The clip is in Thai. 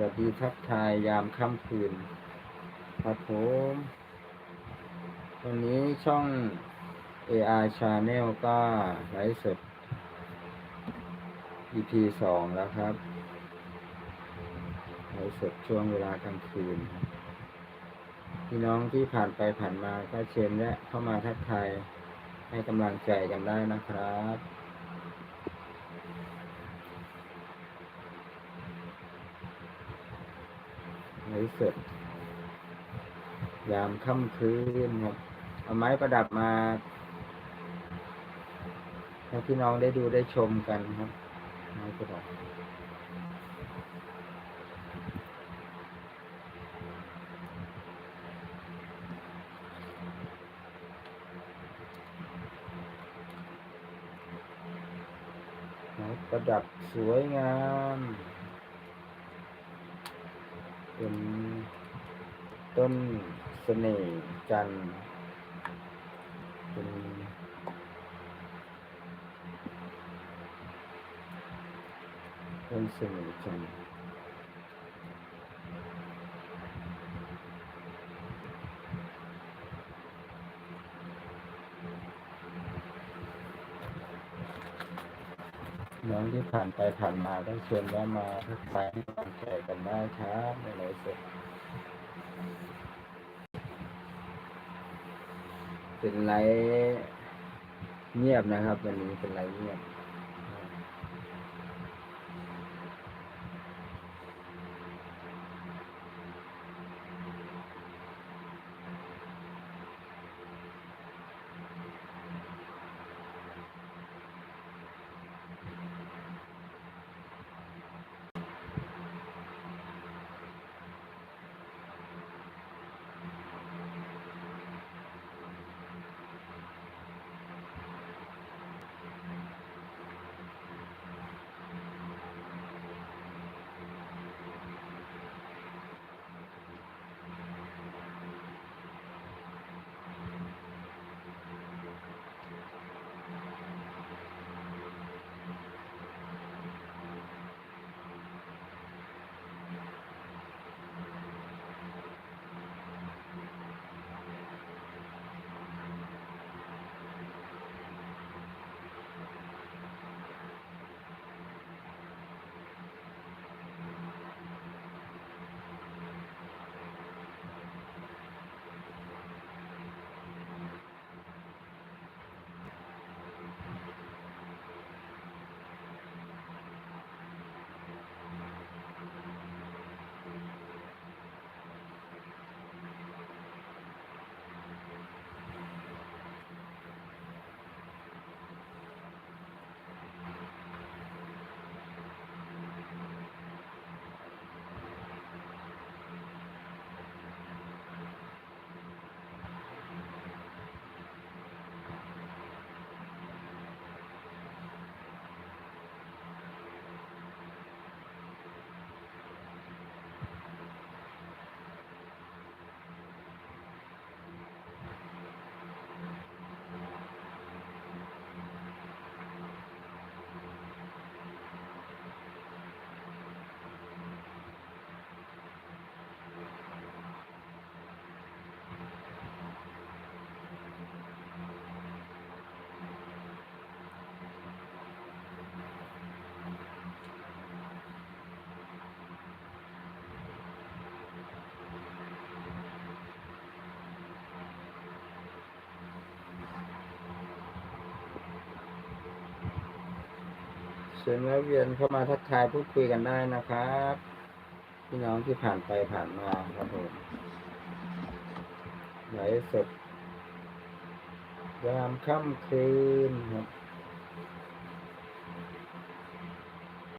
วัสดีทักทายยามค่ำคืน ครับผมวันนี้ช่อง AI Channel ก็ไลฟ์สด EP สองแล้วครับไลฟ์สดช่วงเวลากลางคืน พี่น้องที่ผ่านไปผ่านมาก็เชิญและเข้ามาทักทายให้กำลังใจกันได้นะครับ ไลฟ์สดยามค่ำคืนครับเอาไม้ประดับมาให้พี่น้องได้ดูได้ชมกันครับ ไม้ประดับประดับสวยงาม เป็นต้นเสน่ห์จันทร์เป็นต้นเสน่ห์จัน น้องที่ผ่านไปผ่านมาก็เชิญแวะมาทักทายให้กำลังใจกันได้ครับในไลฟ์สดเป็นไลฟ์เงียบนะครับวันนี้เป็นไลฟ์เงียบ ชิญแวะเวียนเข้ามาทักทายพูดคุยกันได้นะครับพี่น้องที่ผ่านไปผ่านมาครับผมไหลสดยามค่ำคืนครับ